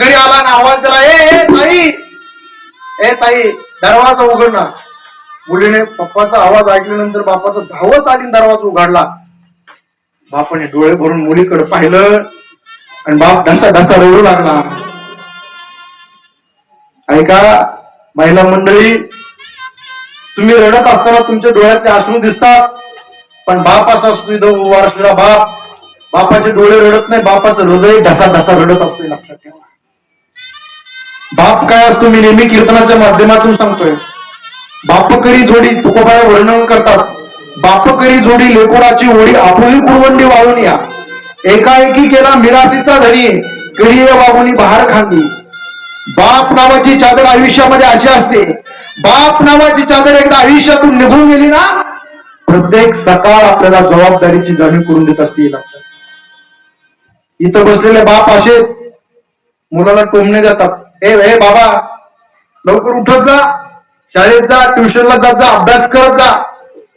घरी आला ना आवाज दिला ए ताई! ए ताई दरवाजा उघड ना. मुलीने पप्पाचा आवाज ऐकल्यानंतर बापाचा धावत आली दरवाजा उघडला. बापाने डोळे भरून मुलीकडे पाहिलं आणि बाप ढसा ढसा रडू लागला. ऐका महिला मंडळी तुम्ही रडत असताना तुमच्या डोळ्यातले अश्रू दिसतात पण बाप असा असतो इथं उभा असलेला बाप. बापाचे डोळे रडत नाही बापाचं हृदय ढसा ढसा रडत असते. लक्षात ठेवा बाप काय असतो मी नेहमी कीर्तनाच्या माध्यमातून सांगतोय. बापकरी जोडी तुकोबाया वर्णन करतात. बापकरी जोडी लेकोडाची ओढी आपुली कुरवंडी वाळून या. एकाएकी केला मिरासीचा धनी करी वागुनी बहार खांदी. बाप नावाची चादर आयुष्यामध्ये अशी असते. बाप नावाची चादर एकदा आयुष्यातून निघून गेली ना प्रत्येक सकाळ आपल्याला जबाबदारीची जाणीव करून देत असते हे इथं बसलेले बाप असे मुलाला टोमणे देतात. हे हे बाबा लवकर उठत जा. शाळेत जा ट्युशनला जात जा अभ्यास करत जा.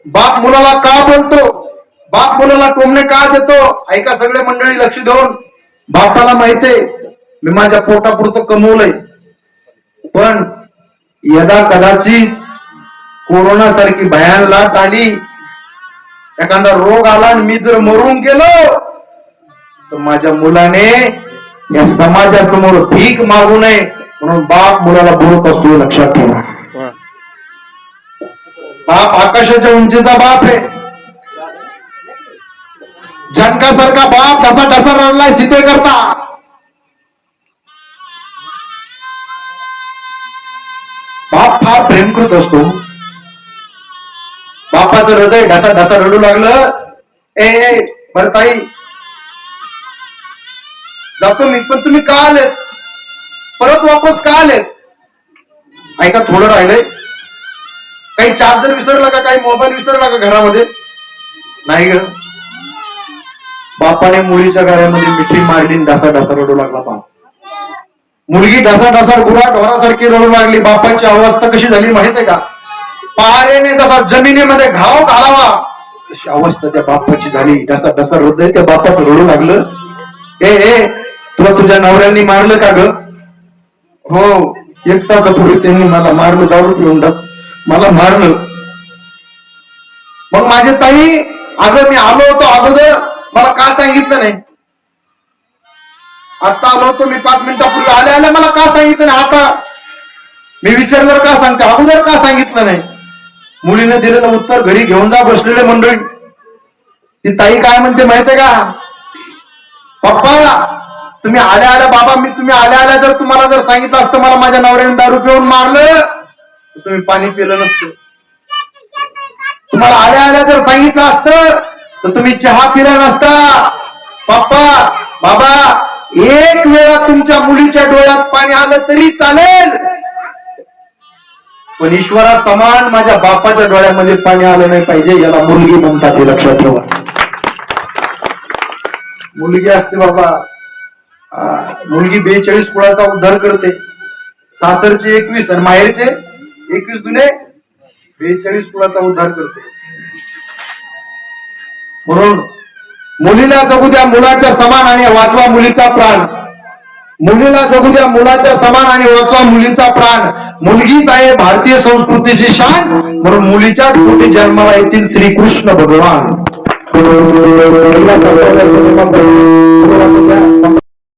बाप मुलाला का बोलतो? बाप मुलाला टोमणे का देतो? ऐका सगळे मंडळी लक्ष देऊन. बापाला माहितीये मी माझ्या पोटापुरतं कमवलंय. पण यदा कदाचित कोरोना सारखी भयान लाट आली एखादा रोग आला आणि मी जर मरून गेलो तर माझ्या मुलाने या समाजासमोर भीक मागू नये. म्हणून बाप मुलाला बोलत असतो लक्षात ठेवा. बाप आकाशाच्या उंचीचा बाप आहे. जनकासारखा बाप ढसा ढसा रडलाय सीते करता. बाप फार प्रेम करत असतो. बापाचं हृदय ढसा ढसा रडू लागलं. ए ए बरं ताई. जातो मी पण तुम्ही का आलेत? परत वापस का आले ऐका थोडं राहिलंय. काही चार्जर विसरला का? काही मोबाईल विसरला का घरामध्ये? नाही ग. बापाने मुलीच्या घरामध्ये मिठी मारली आणि ढसा ढसा रडू लागला बाप मुलगी ढसा ढसा गुरा ढोरासारखी रडू लागली. बापाची अवस्था कशी झाली माहीत आहे का? पारेने जसा जमिनीमध्ये घाव घालावा तशी अवस्था त्या बापाची झाली. ढसा ढसा हृदय त्या बापाचं रडू लागलं. ए ए तुला तुझ्या नवऱ्यांनी मारलं का ग? हो एक तासापूर्वी त्यांनी मला मारलं दारू पिऊन डस मला मारलं मग माझे ताई अगं मी आलो होतो अगोदर. मला का सांगितलं नाही? आता आलो होतो मी पाच मिनिटापूर्वी. आले आले मला का सांगितलं नाही? आता मी विचारलं का सांगते? अगोदर का सांगितलं नाही? मुलीने दिलेलं उत्तर घरी घेऊन जा बसलेले मंडळी. ती ताई काय म्हणते माहितीये का? पप्पा तुम्ही आल्या आल्या बाबा मी तुम्ही आल्या आल्या जर तुम्हाला जर सांगितलं असतं मला माझ्या नवऱ्याने दारू पिऊन मारलं तर तुम्ही पाणी पिलं नसतं. तुम्हाला आल्या आल्या जर सांगितलं असतं तर तुम्ही चहा पिला नसता. पप्पा बाबा एक वेळा तुमच्या मुलीच्या डोळ्यात पाणी आलं तरी चालेल. पण ईश्वरा समान माझ्या बापाच्या डोळ्यामध्ये पाणी आलं नाही पाहिजे याला मुलगी म्हणतात हे लक्षात ठेवा. मुलगी असते बाबा. मुलगी बेचाळीस कुळाचा उद्धार करते. सासरचे एकवीस आणि माहेरचे एकवीस जुने बेचाळीस कुळाचा उद्धार करते. म्हणून मुलीला जगू द्या मुलाच्या समान आणि वाचवा मुलीचा प्राण. मुलीला जगू द्या मुलाच्या समान आणि वाचवा मुलीचा प्राण. मुलगीच आहे भारतीय संस्कृतीची शान म्हणून मुलीच्या पोटी जन्माला येतील श्रीकृष्ण भगवान.